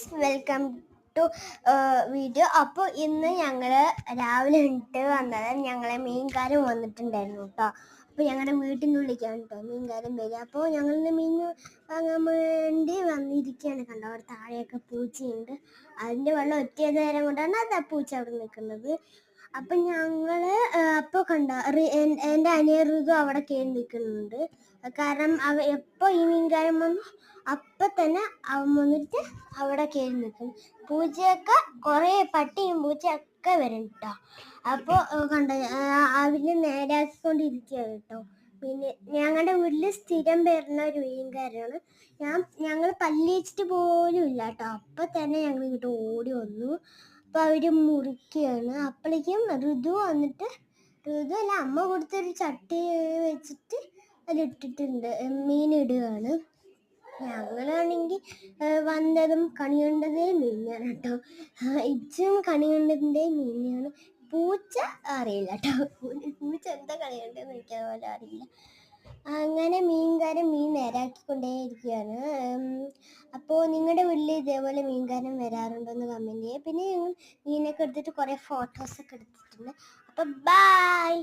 Friends welcome to video. അപ്പോൾ ഇന്ന് ഞങ്ങൾ രാവിലെ ഇട്ട് വന്നത്. ഞങ്ങളെ മീൻകാരൻ വന്നിട്ടുണ്ടായിരുന്നു കേട്ടോ അപ്പോൾ ഞങ്ങളുടെ വീട്ടിൽ നിന്ന് വിളിക്കാൻ കേട്ടോ മീൻകാരൻ വരിക അപ്പോൾ ഞങ്ങളുടെ മീൻ വാങ്ങാൻ വേണ്ടി വന്നിരിക്കുകയാണ് കണ്ടോ. അവിടെ താഴെയൊക്കെ പൂച്ചയുണ്ട്. അതിന്റെ വെള്ളം ഒറ്റ നേരം കൊണ്ടാണ് അത് ആ പൂച്ച അവിടെ നിൽക്കുന്നത് അപ്പം ഞങ്ങൾ അപ്പൊ കണ്ട എന്റെ അനിയ അവിടെ കയറി നിൽക്കുന്നുണ്ട്. കാരണം അവ എപ്പോ ഈ മീൻകാരൻ വന്നു അപ്പൊ തന്നെ അവൻ വന്നിട്ട് അവിടെ കയറി നിൽക്കും. പൂച്ചയൊക്കെ കുറെ പട്ടിയും പൂച്ചയൊക്കെ വരും കേട്ടോ അപ്പൊ കണ്ട അവർ നേരാക്കിക്കൊണ്ടിരിക്കുക കേട്ടോ പിന്നെ ഞങ്ങളുടെ വീട്ടിൽ സ്ഥിരം വരുന്ന ഒരു മീൻകാരാണ് ഞാൻ ഞങ്ങൾ പല്ലിച്ചിട്ട് പോലും ഇല്ല കേട്ടോ അപ്പൊ തന്നെ ഞങ്ങൾ ഇങ്ങോട്ട് ഓടി വന്നു. അപ്പോൾ അവർ മുറിക്കുകയാണ് അപ്പോഴേക്കും ഋതു വന്നിട്ട് ഋതു അല്ല അമ്മ കൊടുത്തൊരു ചട്ടി വെച്ചിട്ട് അതിട്ടിട്ടുണ്ട്. മീൻ ഇടുകയാണ് ഞങ്ങളാണെങ്കിൽ വന്നതും കണി കണ്ടതേ മീനാണ് കേട്ടോ. ഇച്ചും കണി കണ്ടതിന്റെ മീനാണ് പൂച്ച അറിയില്ല കേട്ടോ. പൂച്ച എന്താ കണി കണ്ടതെന്ന് എനിക്കതുപോലെ അറിയില്ല. അങ്ങനെ മീൻകാരൻ മീൻ നേരാക്കിക്കൊണ്ടേയിരിക്കുകയാണ്. അപ്പോൾ നിങ്ങളുടെ വീട്ടിൽ ഇതേപോലെ മീൻകാരൻ വരാറുണ്ടോ എന്ന് കമന്റ് ചെയ്യുക പിന്നെ ഞങ്ങൾ മീനൊക്കെ എടുത്തിട്ട് കുറേ ഫോട്ടോസൊക്കെ എടുത്തിട്ടുണ്ട്. അപ്പോൾ ബായ്